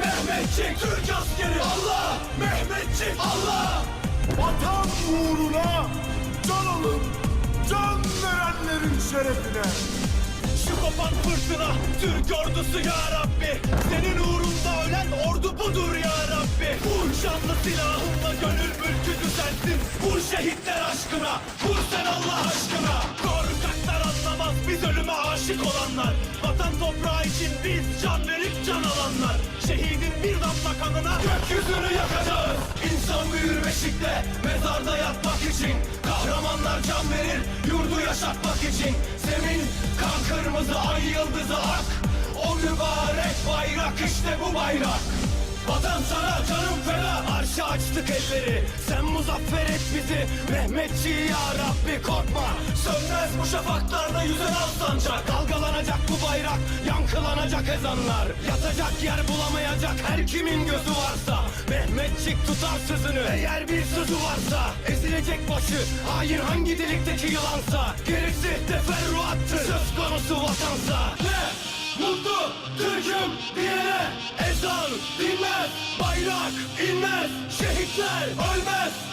Mehmetçik Türk askeri. Allah! Mehmetçik Allah! Vatan uğruna can alıp can verenlerin şerefine. Şu kopan fırtına Türk ordusu ya Rabbi. Senin uğrunda ölen ordu budur ya Rabbi. Vur şanlı silahınla gönül mülkü düzelsin Vur şehitler aşkına Vur sen Allah aşkına. Korkaklar anlamaz biz ölüme aşık olanlar. Vatan toprağı için biz can verip can alanlar Şehidin bir damla kanına Gökyüzünü yakacağız. İnsan büyür beşikte Mezarda yatmak için. Kahramanlar can verir Yurdu yaşatmak için. Zemin kan kırmızı ay yıldızı ak. O mübarek bayrak işte bu bayrak. Vatan sana canım feda. Arşa açtık elleri. Sen muzaffer et bizi. Mehmetçi ya Rabbi korkma. Sönmez bu şafaklarda yüzen al sancak Dalgalanacak bu bayrak Yankılanacak ezanlar Yatacak yer bulamayacak her kimin gözü varsa. Mehmetçik tutar sözünü Eğer bir sözü varsa. Ezilecek başı Hain hangi delikteki yılansa. Gerisi teferruattır Söz konusu vatansa. Ne? Mutlu Türk'üm diyene ezan dinmez Bayrak inmez Şehitler ölmez